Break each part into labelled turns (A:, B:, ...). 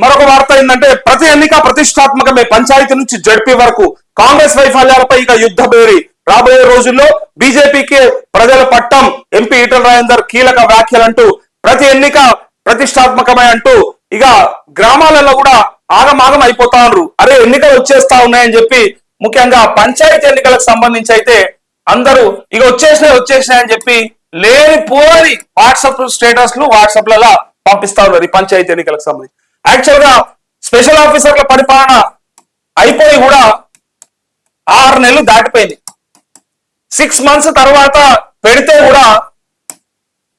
A: మరొక వార్త ఏంటంటే ప్రతి ఎన్నిక ప్రతిష్టాత్మకమే. పంచాయతీ నుంచి జడ్పీ వరకు కాంగ్రెస్ వైఫల్యాలపై ఇక యుద్ధ బేరి. రాబోయే రోజుల్లో బీజేపీకి ప్రజల పట్టం. ఎంపీ ఈటల రాజేందర్ కీలక వ్యాఖ్యలంటూ ప్రతి ఎన్నిక ప్రతిష్టాత్మకమే అంటూ ఇక గ్రామాలలో కూడా ఆగమాగం అయిపోతారు అరే ఎన్నికలు వచ్చేస్తా ఉన్నాయని చెప్పి ముఖ్యంగా పంచాయతీ ఎన్నికలకు సంబంధించి అయితే అందరూ ఇక వచ్చేసినాయి వచ్చేసినాయి అని చెప్పి లేని పోని వాట్సాప్ స్టేటస్లు వాట్సాప్లలో పంపిస్తా ఉన్నారు ఈ పంచాయతీ ఎన్నికలకు సంబంధించి. యాక్చువల్గా స్పెషల్ ఆఫీసర్ల పరిపాలన అయిపోయి కూడా ఆరు నెలలు దాటిపోయింది. సిక్స్ మంత్స్ తర్వాత పెడితే కూడా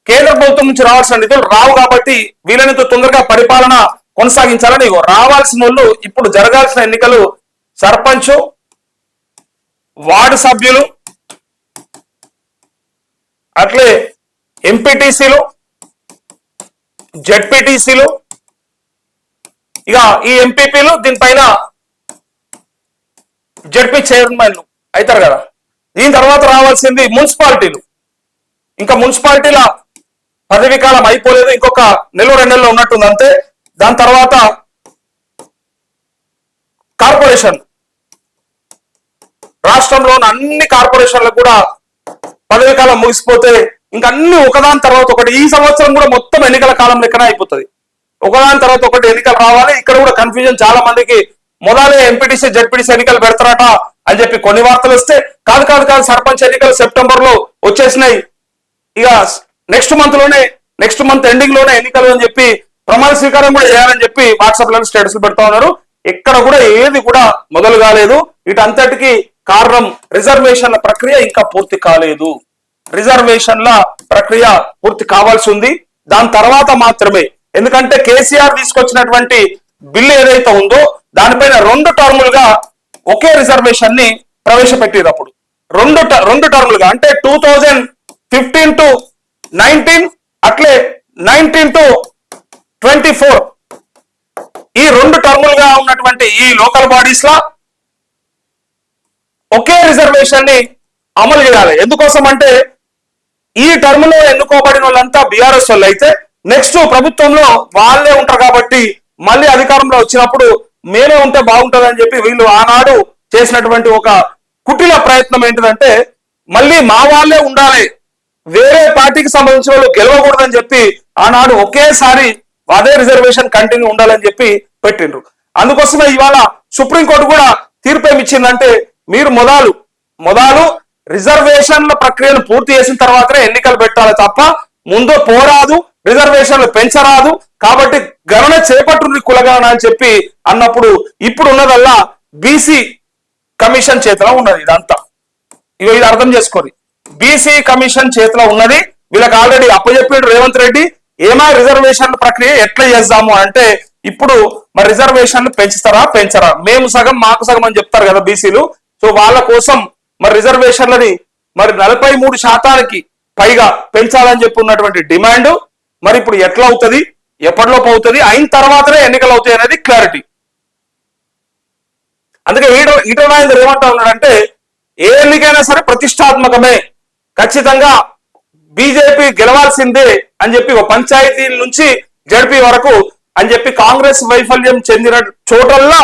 A: కేంద్ర ప్రభుత్వం నుంచి రావాల్సిన నిధులు రావు కాబట్టి వీలైనంత తొందరగా పరిపాలన కొనసాగించాలని రావాల్సిన వాళ్ళు ఇప్పుడు జరగాల్సిన ఎన్నికలు సర్పంచ్ వార్డు సభ్యులు అట్లే ఎంపీటీసీలు జెడ్పీటీసీలు ఇక ఈ ఎంపీపీలు దీనిపైన జడ్పీ చైర్మన్లు అవుతారు కదా. దీని తర్వాత రావాల్సింది మున్సిపాలిటీలు. ఇంకా మున్సిపాలిటీల పదవీ కాలం అయిపోలేదు ఇంకొక నెల రెండు నెలలు ఉన్నట్టుంది అంతే. దాని తర్వాత కార్పొరేషన్. రాష్ట్రంలో అన్ని కార్పొరేషన్లకు కూడా పదవీ కాలం ముగిసిపోతే ఇంకా అన్ని ఒకదాని తర్వాత ఒకటి. ఈ సంవత్సరం కూడా మొత్తం ఎన్నికల కాలం లెక్కన అయిపోతుంది. ఒకదాని తర్వాత ఒకటి ఎన్నికలు రావాలి. ఇక్కడ కూడా కన్ఫ్యూజన్ చాలా మందికి మొదలే ఎంపీటీసీ జడ్పీటీసీ ఎన్నికలు పెడతారట అని చెప్పి కొన్ని వార్తలు వస్తే కాదు కాదు కాదు సర్పంచ్ ఎన్నికలు సెప్టెంబర్లో వచ్చేసినాయి. ఇక నెక్స్ట్ మంత్లోనే నెక్స్ట్ మంత్ ఎండింగ్లోనే ఎన్నికలు అని చెప్పి ప్రమాణ స్వీకారం కూడా చేయాలని చెప్పి వాట్సాప్లో స్టేటస్ పెడతా ఉన్నారు. ఎక్కడ కూడా ఏది కూడా మొదలు కాలేదు. వీటంతటికి కారణం రిజర్వేషన్ల ప్రక్రియ ఇంకా పూర్తి కాలేదు. రిజర్వేషన్ల ప్రక్రియ పూర్తి కావాల్సి ఉంది. దాని తర్వాత మాత్రమే ఎందుకంటే కేసీఆర్ తీసుకొచ్చినటువంటి బిల్లు ఏదైతే ఉందో దానిపైన రెండు టర్ములుగా ఒకే రిజర్వేషన్ని ప్రవేశపెట్టేది అప్పుడు. రెండు రెండు టర్ములుగా అంటే two thousand fifteen to nineteen అట్లే నైన్టీన్ టు ట్వంటీ ఫోర్. ఈ రెండు టర్ములుగా ఉన్నటువంటి ఈ లోకల్ బాడీస్ లా ఒకే రిజర్వేషన్ని అమలు చేయాలి. ఎందుకోసం అంటే ఈ టర్మ్లో ఎన్నుకోబడిన వాళ్ళంతా బీఆర్ఎస్ వాళ్ళు అయితే నెక్స్ట్ ప్రభుత్వంలో వాళ్ళే ఉంటారు కాబట్టి మళ్ళీ అధికారంలో వచ్చినప్పుడు మేమే ఉంటే బాగుంటుందని చెప్పి వీళ్ళు ఆనాడు చేసినటువంటి ఒక కుటిల ప్రయత్నం ఏంటిదంటే మళ్ళీ మా వాళ్ళే ఉండాలి. వేరే పార్టీకి సంబంధించిన వాళ్ళు గెలవకూడదని చెప్పి ఆనాడు ఒకేసారి అదే రిజర్వేషన్ కంటిన్యూ ఉండాలని చెప్పి పెట్టిండ్రు. అందుకోసమే ఇవాళ సుప్రీంకోర్టు కూడా తీర్పు ఏమి ఇచ్చిందంటే మీరు మొదలు మొదలు రిజర్వేషన్ల ప్రక్రియను పూర్తి చేసిన తర్వాతనే ఎన్నికలు పెట్టాలి తప్ప ముందు పోరాదు రిజర్వేషన్లు పెంచరాదు. కాబట్టి గణన చేపట్టు కులగణన అని చెప్పి అన్నప్పుడు ఇప్పుడు ఉన్నదల్లా బీసీ కమిషన్ చేతిలో ఉన్నది ఇదంతా. ఇగో ఇది అర్థం చేసుకోండి. బీసీ కమిషన్ చేతిలో ఉన్నది. వీళ్ళకి ఆల్రెడీ అప్పచెప్పాడు రేవంత్ రెడ్డి. ఏమైనా రిజర్వేషన్ ప్రక్రియ ఎట్లా చేద్దాము అంటే ఇప్పుడు మరి రిజర్వేషన్లు పెంచుతారా పెంచరా? మేము సగం మాకు సగం అని చెప్తారు కదా బీసీలు. సో వాళ్ళ కోసం మరి రిజర్వేషన్లని మరి నలభై మూడు శాతానికి పైగా పెంచాలని చెప్పి ఉన్నటువంటి డిమాండ్. మరి ఇప్పుడు ఎట్లా అవుతుంది? ఎప్పటిలోపు అవుతుంది? అయిన తర్వాతనే ఎన్నికలు అవుతాయి అనేది క్లారిటీ అందుకే ఈట ఈట రాజేందర్ ఏమంటా ఉన్నాడంటే ఏ ఎన్నికైనా సరే ప్రతిష్టాత్మకమే. ఖచ్చితంగా బీజేపీ గెలవాల్సిందే అని చెప్పి ఒక పంచాయతీ నుంచి జడ్పీ వరకు అని చెప్పి కాంగ్రెస్ వైఫల్యం చెందిన చోటల్లా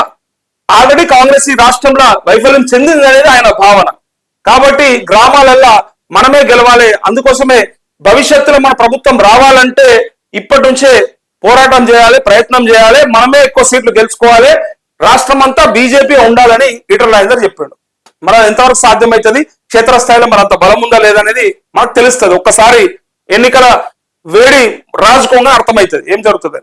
A: ఆల్రెడీ కాంగ్రెస్ ఈ రాష్ట్రంలో వైఫల్యం చెందింది అనేది ఆయన భావన. కాబట్టి గ్రామాలల్లో మనమే గెలవాలి. అందుకోసమే భవిష్యత్తులో మన ప్రభుత్వం రావాలంటే ఇప్పటి నుంచే పోరాటం చేయాలి ప్రయత్నం చేయాలి మనమే ఎక్కువ సీట్లు గెలుచుకోవాలి. రాష్ట్రం అంతా బీజేపీ ఉండాలని ఈటల రాజేందర్ చెప్పాడు. మన ఎంతవరకు సాధ్యమవుతుంది క్షేత్రస్థాయిలో మన అంత బలం ఉందా లేదనేది మనకు తెలుస్తుంది. ఒక్కసారి ఎన్నికల వేడి రాజుకోగా అర్థమవుతుంది. ఏం జరుగుతుంది?